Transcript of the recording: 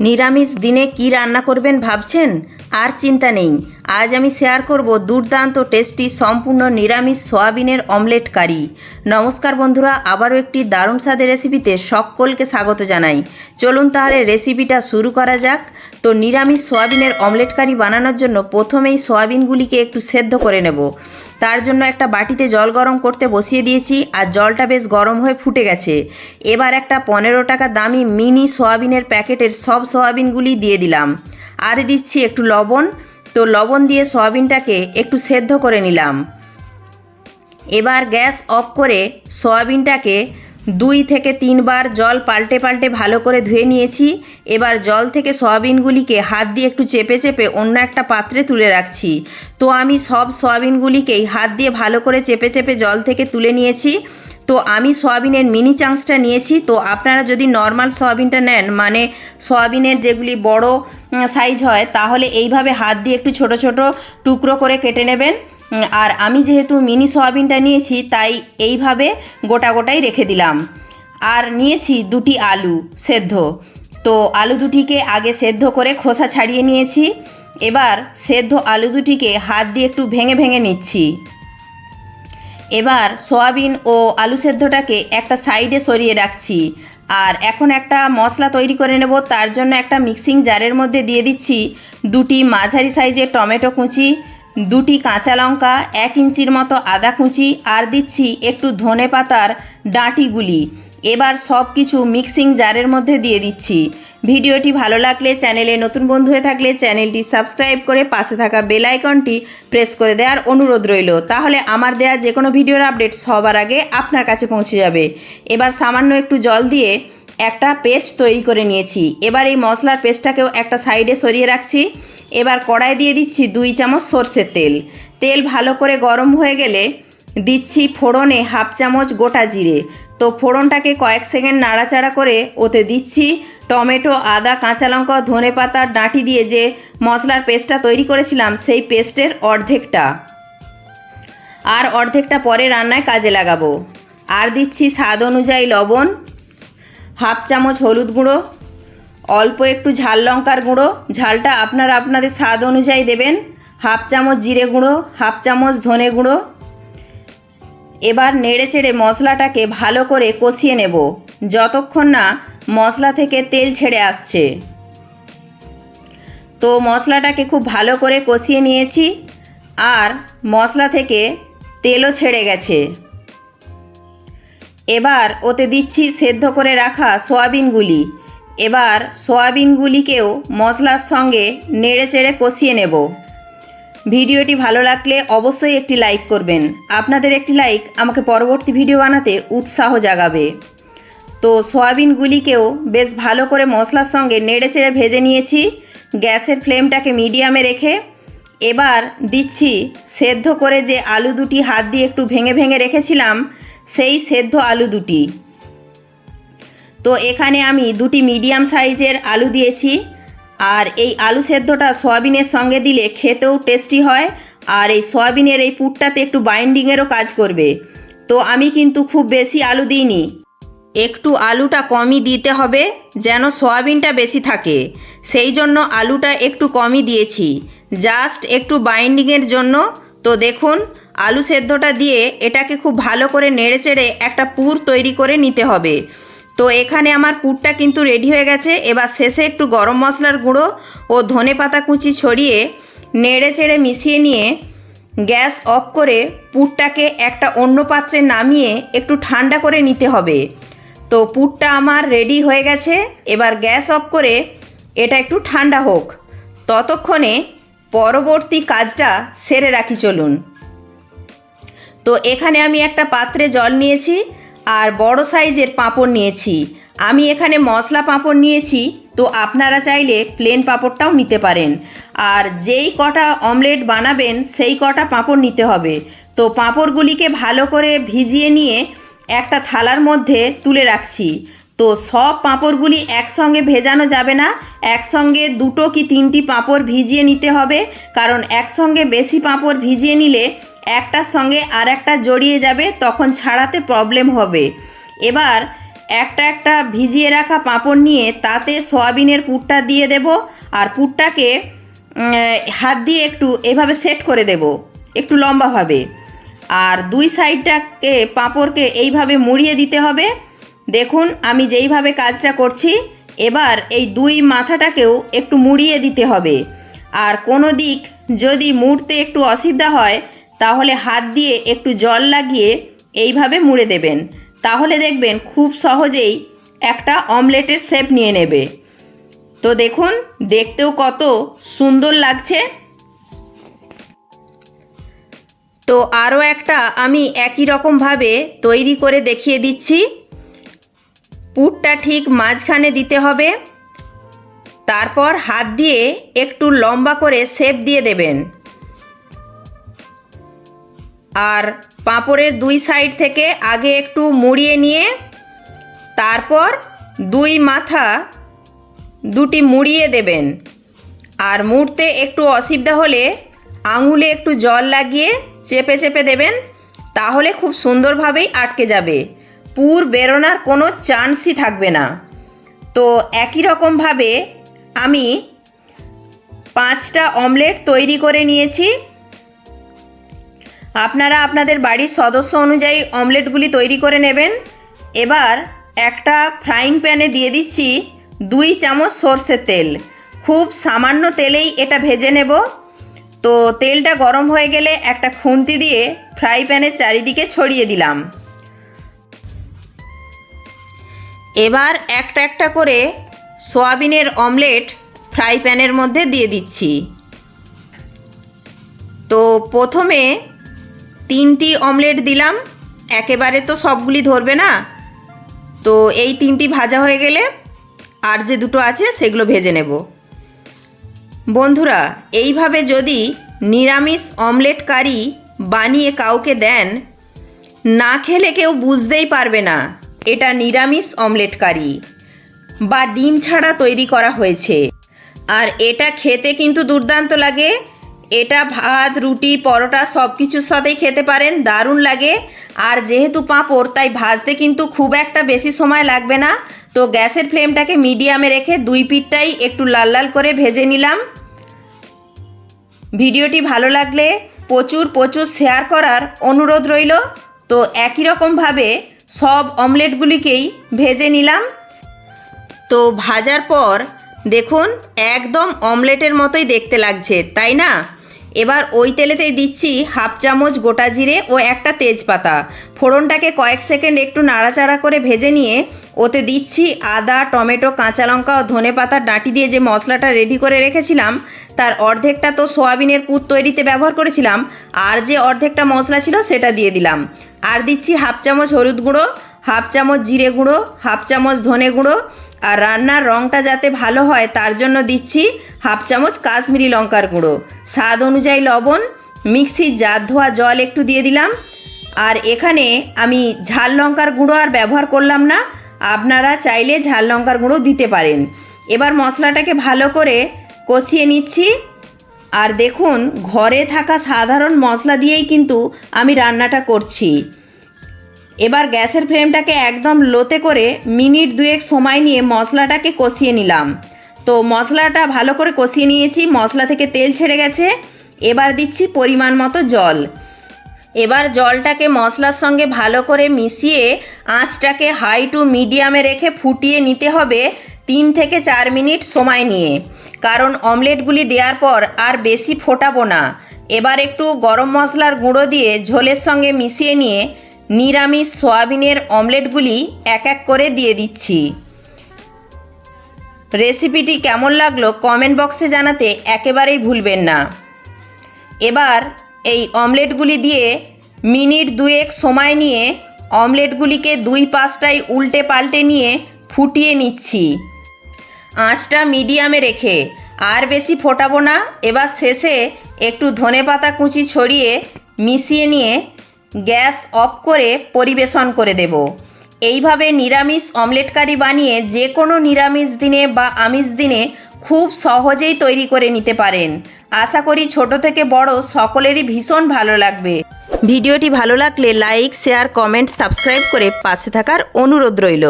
নিরামিষ দিনে কি রান্না করবেন ভাবছেন? আর চিন্তা নেই। আজ আমি শেয়ার করব দুর্দান্ত টেস্টি সম্পূর্ণ নিরামিষ সয়াবিনের অমলেট কারি। নমস্কার বন্ধুরা, আবারও একটি দারুণ স্বাদের রেসিপিতে সকলকে স্বাগত জানাই। চলুন তাহলে রেসিপিটা শুরু করা যাক। তো নিরামিষ সয়াবিনের অমলেট কারি বানানোর জন্য প্রথমেই সয়াবিনগুলিকে একটু সেদ্ধ করে নেব। তার জন্য একটা বাটিতে জল গরম করতে বসিয়ে দিয়েছি আর জলটা বেশ গরম হয়ে ফুটে গেছে। এবার একটা পনেরো টাকা দামি মিনি সয়াবিনের প্যাকেটের সব সয়াবিনগুলি দিয়ে দিলাম। আর দিচ্ছি একটু লবণ। তো লবণ দিয়ে সয়াবিনটাকে একটু সেদ্ধ করে নিলাম। এবার গ্যাস অফ করে সয়াবিনটাকে দুই থেকে তিনবার জল পাল্টে পাল্টে ভালো করে ধুয়ে নিয়েছি। এবার জল থেকে সয়াবিনগুলিকে হাত দিয়ে একটু চেপে চেপে অন্য একটা পাত্রে তুলে রাখছি। তো আমি সব সয়াবিনগুলিকেই হাত দিয়ে ভালো করে চেপে চেপে জল থেকে তুলে নিয়েছি। তো আমি সয়াবিনের মিনি চাংসটা নিয়েছি। তো আপনারা যদি নর্মাল সয়াবিনটা নেন মানে সয়াবিনের যেগুলি বড় সাইজ হয়, তাহলে এইভাবে হাত দিয়ে একটু ছোট ছোট টুকরো করে কেটে নেবেন। আর আমি যেহেতু মিনি সয়াবিনটা নিয়েছি, তাই এইভাবে গোটা গোটাই রেখে দিলাম। আর নিয়েছি দুটি আলু সেদ্ধ। তো আলু দুটিকে আগে সেদ্ধ করে খোসা ছাড়িয়ে নিয়েছি। এবার সেদ্ধ আলু দুটিকে হাত দিয়ে একটু ভেঙে ভেঙে নিচ্ছি। এবার সয়াবিন ও আলু সেদ্ধটাকে একটা সাইডে সরিয়ে রাখছি। আর এখন একটা মশলা তৈরি করে নেব, তার জন্য একটা মিক্সিং জারের মধ্যে দিয়ে দিচ্ছি দুটি মাঝারি সাইজের টমেটো কুচি, দুটি কাঁচা লঙ্কা, এক ইঞ্চির মতো আদা কুচি, আর দিচ্ছি একটু ধনে পাতার ডাঁটিগুলি। এবার সব কিছু মিক্সিং জারের মধ্যে দিয়ে দিচ্ছি। ভিডিওটি ভালো লাগলে চ্যানেলে নতুন বন্ধু হয়ে থাকলে চ্যানেলটি সাবস্ক্রাইব করে পাশে থাকা বেল আইকনটি প্রেস করে দেওয়ার অনুরোধ রইল। তাহলে আমার দেওয়া যে কোনো ভিডিওর আপডেট সবার আগে আপনার কাছে পৌঁছে যাবে। এবার সামান্য একটু জল দিয়ে একটা পেস্ট তৈরি করে নিয়েছি। এবার এই মশলার পেস্টটাকেও একটা সাইডে সরিয়ে রাখছি। এবার কড়াই দিয়ে দিচ্ছি দুই চামচ সর্ষের তেল। তেল ভালো করে গরম হয়ে গেলে দিচ্ছি ফোড়নে হাফ চামচ গোটা জিরে। তো ফোড়নটাকে কয়েক সেকেন্ড নাড়াচাড়া করে ওতে দিচ্ছি টমেটো, আদা, কাঁচা লঙ্কা ধনে পাতার ডাঁটি দিয়ে যে মশলার পেস্টটা তৈরি করেছিলাম, সেই পেস্টের অর্ধেকটা। আর অর্ধেকটা পরে রান্নায় কাজে লাগাবো। আর দিচ্ছি স্বাদ অনুযায়ী লবণ, হাফ চামচ হলুদ গুঁড়ো, অল্প একটু ঝাল লঙ্কার গুঁড়ো। ঝালটা আপনারা আপনাদের স্বাদ অনুযায়ী দেবেন। হাফ চামচ জিরে গুঁড়ো, হাফ চামচ ধনে গুঁড়ো। এবার নেড়ে চেড়ে মশলাটাকে ভালো করে কষিয়ে নেব। যতক্ষণ না মশলা থেকে তেল ছেড়ে আসছে। তো মশলাটাকে খুব ভালো করে কষিয়ে নিয়েছি আর মশলা থেকে তেলও ছেড়ে গেছে। এবার ওতে দিচ্ছি সেদ্ধ করে রাখা সয়াবিনগুলি। এবার সয়াবিনগুলিকেও মশলার সঙ্গে নেড়ে চেড়ে কষিয়ে নেব। ভিডিওটি ভালো লাগলে অবশ্যই একটি লাইক করবেন। আপনাদের একটি লাইক আমাকে পরবর্তী ভিডিও বানাতে উৎসাহ জাগাবে। তো সয়াবিনগুলিকেও বেশ ভালো করে মশলার সঙ্গে নেড়ে চেড়ে ভেজে নিয়েছি। গ্যাসের ফ্লেমটাকে মিডিয়ামে রেখে এবার দিচ্ছি সেদ্ধ করে যে আলু দুটি হাত দিয়ে একটু ভেঙে ভেঙে রেখেছিলাম, সেই সেদ্ধ আলু দুটি। তো এখানে আমি দুটি মিডিয়াম সাইজের আলু দিয়েছি। আর এই আলু সেদ্ধটা সয়াবিনের সঙ্গে দিলে খেতেও টেস্টি হয় আর এই সয়াবিনের এই পুরটাতে একটু বাইন্ডিংয়েরও কাজ করবে। তো আমি কিন্তু খুব বেশি আলু দিইনি। একটু আলুটা কমই দিতে হবে, যেন সয়াবিনটা বেশি থাকে। সেই জন্য আলুটা একটু কমই দিয়েছি। জাস্ট একটু বাইন্ডিংয়ের জন্য। তো দেখুন, আলু সেদ্ধটা দিয়ে এটাকে খুব ভালো করে নেড়ে চেড়ে একটা পুর তৈরি করে নিতে হবে। তো এখানে আমার পুরটা কিন্তু রেডি হয়ে গেছে। এবার শেষে একটু গরম মশলার গুঁড়ো ও ধনে পাতা কুচি ছড়িয়ে নেড়ে চেড়ে মিশিয়ে নিয়ে গ্যাস অফ করে পুরটাকে একটা অন্য পাত্রে নামিয়ে একটু ঠান্ডা করে নিতে হবে। তো পুরটা আমার রেডি হয়ে গেছে। এবার গ্যাস অফ করে এটা একটু ঠান্ডা হোক। ততক্ষণে পরবর্তী কাজটা সেরে রাখি চলুন। তো এখানে আমি একটা পাত্রে জল নিয়েছি আর বড় সাইজের পাঁপড় নিয়েছি। আমি এখানে মশলা পাঁপড় নিয়েছি, তো আপনারা চাইলে প্লেন পাঁপড়টাও নিতে পারেন। আর যেই কটা অমলেট বানাবেন, সেই কটা পাঁপড় নিতে হবে। তো পাঁপড়গুলিকে ভালো করে ভিজিয়ে নিয়ে একটা থালার মধ্যে তুলে রাখছি। তো সব পাঁপড়গুলি একসঙ্গে ভেজানো যাবে না, একসঙ্গে দুটো কি তিনটি পাঁপড় ভিজিয়ে নিতে হবে, কারণ একসঙ্গে বেশি পাঁপড় ভিজিয়ে নিলে একটার সঙ্গে আর একটা জড়িয়ে যাবে, তখন ছাড়াতে প্রবলেম হবে। এবার একটা একটা ভিজিয়ে রাখা পাঁপড় নিয়ে তাতে সয়াবিনের পুরটা দিয়ে দেব, আর পুরটাকে হাত দিয়ে একটু এভাবে সেট করে দেব, একটু লম্বাভাবে। আর দুই সাইডটাকে, পাঁপড়কে এইভাবে মুড়িয়ে দিতে হবে। দেখুন, আমি যেইভাবে কাজটা করছি, এবার এই দুই মাথাটাকেও একটু মুড়িয়ে দিতে হবে। আর কোনো দিক যদি মুড়তে একটু অসুবিধা হয়, তাহলে হাত দিয়ে একটু জল লাগিয়ে এইভাবে মুড়ে দেবেন। তাহলে দেখবেন খুব সহজেই একটা অমলেটের শেপ নিয়ে নেবে। তো দেখুন, দেখতেও কত সুন্দর লাগছে। তো আরও একটা আমি একই রকমভাবে তৈরি করে দেখিয়ে দিচ্ছি। পুরটা ঠিক মাঝখানে দিতে হবে। তারপর হাত দিয়ে একটু লম্বা করে শেপ দিয়ে দেবেন। আর পাঁপড়ের দুই সাইড থেকে আগে একটু মুড়িয়ে নিয়ে তারপর দুই মাথা দুটি মুড়িয়ে দেবেন। আর মুড়তে একটু অসুবিধা হলে আঙুলে একটু জল লাগিয়ে চেপে চেপে দেবেন, তাহলে খুব সুন্দরভাবেই আটকে যাবে। পুর বেরোনোর কোনো চান্সই থাকবে না। তো একই রকমভাবে আমি পাঁচটা অমলেট তৈরি করে নিয়েছি। আপনারা আপনাদের বাড়ির সদস্য অনুযায়ী অমলেটগুলি তৈরি করে নেবেন। এবার একটা ফ্রাইং প্যানে দিয়ে দিচ্ছি দুই চামচ সর্ষের তেল। খুব সামান্য তেলেই এটা ভেজে নেব। তো তেলটা গরম হয়ে গেলে একটা খুন্তি দিয়ে ফ্রাই প্যানের চারিদিকে ছড়িয়ে দিলাম। এবার একটা একটা করে সোয়াবিনের অমলেট ফ্রাই প্যানের মধ্যে দিয়ে দিচ্ছি। তো প্রথমে তিনটি অমলেট দিলাম, একেবারে তো সবগুলি ধরবে না। তো এই তিনটি ভাজা হয়ে গেলে আর যে দুটো আছে সেগুলো ভেজে নেব। বন্ধুরা, এইভাবে যদি নিরামিষ অমলেট কারি বানিয়ে কাউকে দেন, না খেলে কেউ বুঝতেই পারবে না, এটা নিরামিষ অমলেট কারি বা ডিম ছাড়া তৈরি করা হয়েছে। আর এটা খেতে কিন্তু দুর্দান্ত লাগে। এটা ভাত, রুটি, পরোটা সব কিছুর সাথেই খেতে পারেন, দারুণ লাগে। আর যেহেতু পাঁপড়, তাই ভাজতে কিন্তু খুব একটা বেশি সময় লাগবে না। তো গ্যাসের ফ্লেমটাকে মিডিয়ামে রেখে দুই পিঠটাই একটু লাল লাল করে ভেজে নিলাম। ভিডিওটি ভালো লাগলে প্রচুর প্রচুর শেয়ার করার অনুরোধ রইল। তো একই রকমভাবে সব অমলেটগুলিকেই ভেজে নিলাম। তো ভাজার পর দেখুন, একদম অমলেটের মতোই দেখতে লাগছে, তাই না? এবার ওই তেলেতেই দিচ্ছি হাফ চামচ গোটা জিরে ও একটা তেজপাতা। ফোড়নটাকে কয়েক সেকেন্ড একটু নাড়াচাড়া করে ভেজে নিয়ে ওতে দিচ্ছি আদা, টমেটো, কাঁচা লঙ্কা ও ধনে পাতার ডাঁটি দিয়ে যে মশলাটা রেডি করে রেখেছিলাম, তার অর্ধেকটা তো সোয়াবিনের পুর তৈরিতে ব্যবহার করেছিলাম, আর যে অর্ধেকটা মশলা ছিল সেটা দিয়ে দিলাম। আর দিচ্ছি হাফ চামচ হলুদ গুঁড়ো, হাফ চামচ জিরে গুঁড়ো, হাফ চামচ ধনে গুঁড়ো আর রান্নার রঙটা যাতে ভালো হয়, তার জন্য দিচ্ছি হাফ চামচ কাশ্মীরি লঙ্কার গুঁড়ো। স্বাদ অনুযায়ী লবণ, মিক্সির জার ধোয়া জল একটু দিয়ে দিলাম। আর এখানে আমি ঝাল লঙ্কার গুঁড়ো আর ব্যবহার করলাম না, আপনারা চাইলে ঝাল লঙ্কার গুঁড়ো দিতে পারেন। এবার মশলাটাকে ভালো করে কষিয়ে নিচ্ছি। আর দেখুন, ঘরে থাকা সাধারণ মশলা দিয়েই কিন্তু আমি রান্নাটা করছি। এবার গ্যাসের ফ্লেমটাকে একদম লোতে করে মিনিট দুয়েক সময় নিয়ে মশলাটাকে কষিয়ে নিলাম। তো মশলাটা ভালো করে কষিয়ে নিয়েছি, মশলা থেকে তেল ছেড়ে গেছে। এবার দিচ্ছি পরিমাণ মতো জল। এবার জলটাকে মশলার সঙ্গে ভালো করে মিশিয়ে আঁচটাকে হাই টু মিডিয়ামে রেখে ফুটিয়ে নিতে হবে তিন থেকে চার মিনিট সময় নিয়ে। কারণ অমলেটগুলি দেওয়ার পর আর বেশি ফোটাবো না। এবার একটু গরম মশলার গুঁড়ো দিয়ে ঝোলের সঙ্গে মিশিয়ে নিয়ে নিরামিষ সয়াবিনের অমলেটগুলি এক এক করে দিয়ে দিচ্ছি। রেসিপিটি কেমন লাগল কমেন্ট বক্সে জানাতে একেবারেই ভুলবেন না। এবার এই অমলেটগুলি দিয়ে মিনিট দুয়েক সময় নিয়ে অমলেটগুলিকে দুই পাশটাই উল্টে পাল্টে নিয়ে ফুটিয়ে নিচ্ছি। আঁচটা মিডিয়ামে রেখে আর বেশি ফোটাবো না। এবার শেষে একটু ধনেপাতা কুচি ছড়িয়ে মিশিয়ে নিয়ে গ্যাস অফ করে পরিবেশন করে দেব। এইভাবে নিরামিষ অমলেট কারি বানিয়ে যে কোনো নিরামিষ দিনে বা আমিষ দিনে খুব সহজেই তৈরি করে নিতে পারেন। আশা করি ছোট থেকে বড় সকলেরই ভীষণ ভালো লাগবে। ভিডিওটি ভালো লাগলে লাইক, শেয়ার, কমেন্ট, সাবস্ক্রাইব করে পাশে থাকার অনুরোধ রইল।